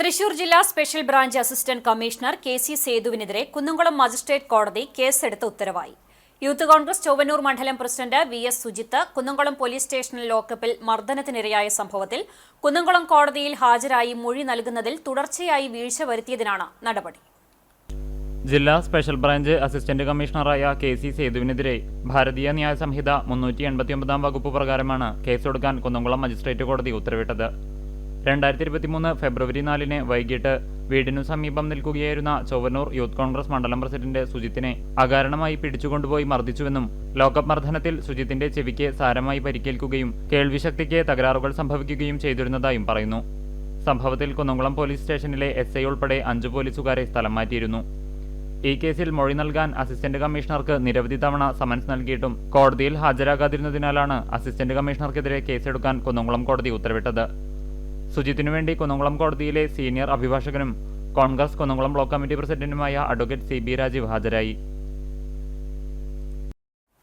തൃശൂർ ജില്ലാ special branch assistant commissioner K C സേതുവിനെതിരെ Kunnamkulam magistrate കോടതി കേസെടുത്ത് ഉത്തരവായി. യൂത്ത് കോൺഗ്രസ് ചൊവ്വന്നൂർ മണ്ഡലം president V S Sujith Kunnamkulam police സ്റ്റേഷനിൽ ലോക്കപ്പിൽ മർദ്ദനത്തിനിരയായ സംഭവത്തിൽ കുന്നംകുളം കോടതിയിൽ ഹാജരായി മൊഴി നൽകുന്നതിൽ തുടർച്ചയായി വീഴ്ച വരുത്തിയതിനാണ് നടപടി. ജില്ലാ സ്പെഷ്യൽ ബ്രാഞ്ച് അസിസ്റ്റന്റ് കമ്മീഷണറായ കെ സി സേതുവിനെതിരെ ഭാരതീയ ന്യായ സംഹിത മുന്നൂറ്റി എൺപത്തിയൊമ്പതാം വകുപ്പ് പ്രകാരമാണ് കേസെടുക്കാൻ കുന്നംകുളം മജിസ്ട്രേറ്റ് കോടതി ഉത്തരവിട്ടത്. രണ്ടായിരത്തി ഇരുപത്തിമൂന്ന് ഫെബ്രുവരി നാലിന് വൈകിട്ട് വീടിനു സമീപം നിൽക്കുകയായിരുന്ന ചൊവ്വന്നൂർ യൂത്ത് കോൺഗ്രസ് മണ്ഡലം പ്രസിഡന്റ് സുജിത്തിനെ അകാരണമായി പിടിച്ചുകൊണ്ടുപോയി മർദ്ദിച്ചുവെന്നും ലോക്കപ്പ് മർദ്ദനത്തിൽ സുജിത്തിന്റെ ചെവിക്ക് സാരമായി പരിക്കേൽക്കുകയും കേൾവിശക്തിക്ക് തകരാറുകൾ സംഭവിക്കുകയും ചെയ്തിരുന്നതായും പറയുന്നു. സംഭവത്തിൽ കുന്നംകുളം പോലീസ് സ്റ്റേഷനിലെ എസ് ഐ ഉൾപ്പെടെ അഞ്ചു പോലീസുകാരെ സ്ഥലം മാറ്റിയിരുന്നു. ഈ കേസിൽ മൊഴി നൽകാൻ അസിസ്റ്റന്റ് കമ്മീഷണർക്ക് നിരവധി തവണ സമൻസ് നൽകിയിട്ടും കോടതിയിൽ ഹാജരാകാതിരുന്നതിനാലാണ് അസിസ്റ്റന്റ് കമ്മീഷണർക്കെതിരെ കേസെടുക്കാൻ കുന്നംകുളം കോടതി ഉത്തരവിട്ടത്. സുജിത്തിനു വേണ്ടി കുന്നംകുളം കോടതിയിലെ സീനിയർ അഭിഭാഷകനും കോൺഗ്രസ് കുന്നംകുളം ബ്ലോക്ക് കമ്മിറ്റി പ്രസിഡന്റുമായ അഡ്വക്കേറ്റ് സി ബി രാജീവ് ഹാജരായി.